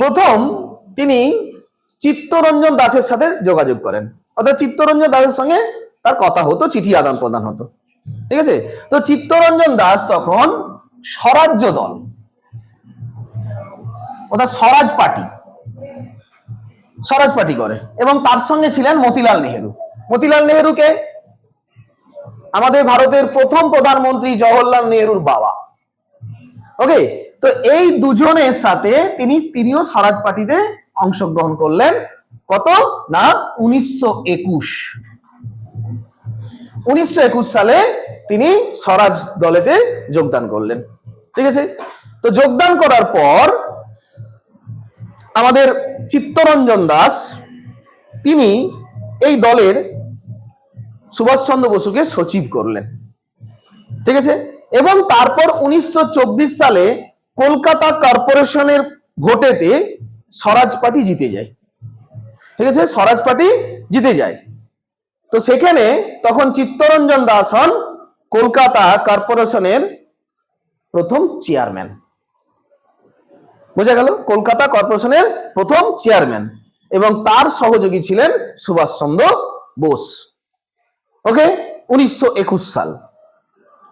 প্রথম তিনি চিত্তরঞ্জন দাসের সাথে যোগাযোগ করেন। অর্থাৎ চিত্তরঞ্জন দাসের সঙ্গে তার কথা হতো, চিঠি আদান প্রদান হতো। ঠিক আছে? তো চিত্তরঞ্জন দাস তখন স্বরাজ্য দল, অর্থাৎ স্বরাজ পার্টি স্বরাজ পার্টি করে এবং তার সঙ্গে ছিলেন মতিলাল নেহেরু। মতিলাল নেহেরুকে আমাদের ভারতের প্রথম প্রধানমন্ত্রী জওহরলাল নেহেরুর বাবা। ওকে তো এই দুজনের সাথে তিনি, তিনিও স্বরাজ পার্টিতে অংশগ্রহণ করলেন। কত? না, উনিশশো একুশ। উনিশশো একুশ সালে তিনি স্বরাজ দলেতে যোগদান করলেন। ঠিক আছে? তো যোগদান করার পর আমাদের চিত্তরঞ্জন দাস, তিনি এই দলের সুভাষচন্দ্র বসুকে সচিব করলেন। ঠিক আছে? এবং তারপর উনিশশো চব্বিশ সালে কলকাতা কর্পোরেশনের ভোটেতে স্বরাজ পার্টি জিতে যায়। ঠিক আছে? স্বরাজ পার্টি জিতে যায়। তো সেখানে তখন চিত্তরঞ্জন দাস হন কলকাতা কর্পোরেশনের প্রথম চেয়ারম্যান। বোঝা গেল? কলকাতা কর্পোরেশনের প্রথম চেয়ারম্যান এবং তার সহযোগী ছিলেন সুভাষচন্দ্র বোস। ওকে? উনিশশো একুশ সাল।